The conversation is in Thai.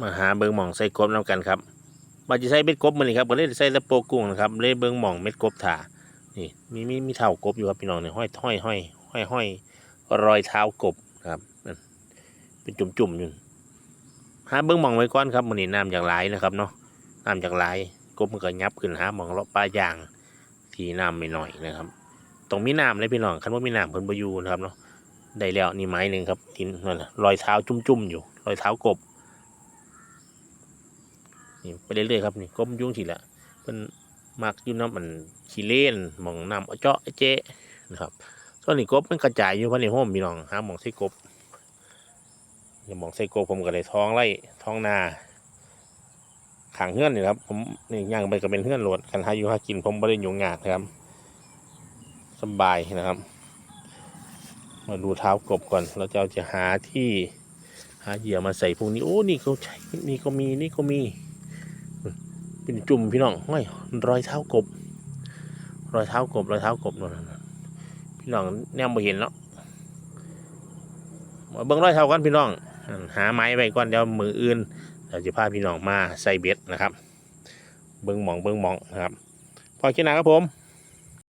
มาหาเบิงหม่องใส่กบน้ำกันครับมาจะใส่เม็ดกบมันนี่ครับก็เลยใส่ตะโปกุ้งนะครับเลยเบิงหม่องเม็ดกบถ่านี่มีมีมีเท้ากบอยู่ครับพี่น้องเนี่ยห้อยห้อยห้อยห้อยห้อยรอยเท้ากบครับนั่นเป็นจุ่มอยู่หาเบิงหม่องไว้ก่อนครับมันนี่น้ำจากไหลายนะครับเนาะน้ำจากไหลายกบมันก็ยับขึ้นหาหม่องเลาะปลายางที่น้ำไม่หน้อยนะครับต้องมีน้ำเลยพี่น้องคันว่ามีน้ำเพิ่นบ่อยู่นะครับเนาะได้แล้วนี่ไม้หนึ่งครับทินนั่นรอยเท้าจุ่มๆอยู่ รอยเท้ากบ นี่ไปเรื่อยๆครับนี่ก้มยุ่งทีละเป็นมักยู่น้ำมันขี้เล่นหมองน้ำเอเจาะเอาเจ๊นะครับส่วนนี้กบมันกระจายอยู่พันในห้องพี่น้องหาหมองใส่กบอย่าหมองใส่กบผมก็เลยท้องไร่ท้องนาขางเฮือนนี่ครับผมนี่ย่างไปก็เป็นเฮือนโหลดกันหาอยู่หากินผมไม่ได้ยุ่งยากนะครับสบายนะครับ มาดูเท้ากบก่อนเราจะเอาจะหาที่หาเหยื่อมาใส่พวกนี้โอ้นี่เขาใช้นี่ก็มีนี่ก็มี เป็นจุ่มพี่น้องห้อยรอยเท้ากบ รอยเท้ากบรอยเท้ากบนั่นนพี่น้องแนมบ่เห็นแล้วมาเบิ้งรอยเท้ากันพี่น้อง หาไม้ไปก่อนเดี๋ยวมืออื่นเราจะพาพี่น้องมาใส่เบ็ดนะครับ เบิ้งหมองเบิ้งหมองนะครับ พอแค่นั้นครับผม